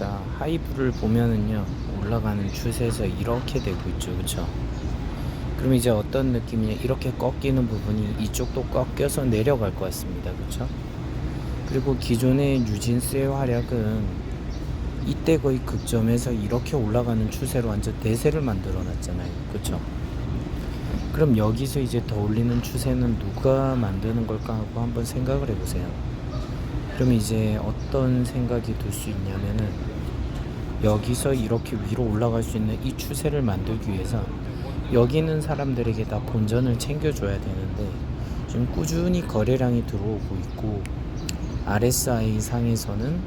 자 하이브를 보면은요 올라가는 추세에서 이렇게 되고 있죠. 그쵸? 그럼 이제 어떤 느낌이냐 이렇게 꺾이는 부분이 이쪽도 꺾여서 내려갈 것 같습니다. 그쵸? 그리고 기존의 뉴진스의 활약은 이때 거의 극점에서 이렇게 올라가는 추세로 완전 대세를 만들어 놨잖아요. 그쵸? 그럼 여기서 이제 더 올리는 추세는 누가 만드는 걸까 하고 한번 생각을 해보세요 그럼 이제 어떤 생각이 들 수 있냐면은 여기서 이렇게 위로 올라갈 수 있는 이 추세를 만들기 위해서 여기 있는 사람들에게 다 본전을 챙겨줘야 되는데 지금 꾸준히 거래량이 들어오고 있고 RSI 상에서는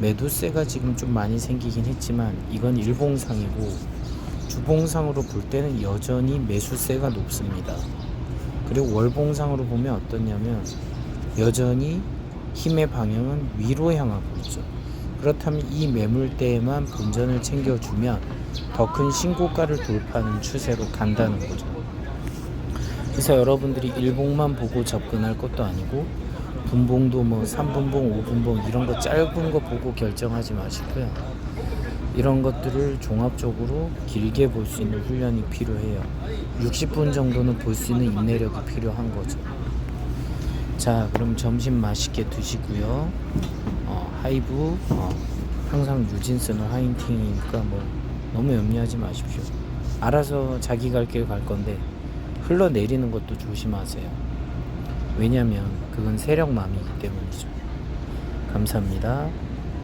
매도세가 지금 좀 많이 생기긴 했지만 이건 일봉상이고 주봉상으로 볼 때는 여전히 매수세가 높습니다. 그리고 월봉상으로 보면 어떻냐면 여전히 힘의 방향은 위로 향하고 있죠. 그렇다면 이 매물대에만 본전을 챙겨주면 더 큰 신고가를 돌파하는 추세로 간다는 거죠. 그래서 여러분들이 일봉만 보고 접근할 것도 아니고 분봉도 뭐 3분봉, 5분봉 이런 거 짧은 거 보고 결정하지 마시고요. 이런 것들을 종합적으로 길게 볼 수 있는 훈련이 필요해요. 60분 정도는 볼 수 있는 인내력이 필요한 거죠. 자, 그럼 점심 맛있게 드시고요. 어, 하이브, 어, 항상 유진스는 하이팅이니까 뭐 너무 염려하지 마십시오. 알아서 자기 갈 길 갈 건데 흘러내리는 것도 조심하세요. 왜냐면 그건 세력맘이기 때문이죠. 감사합니다.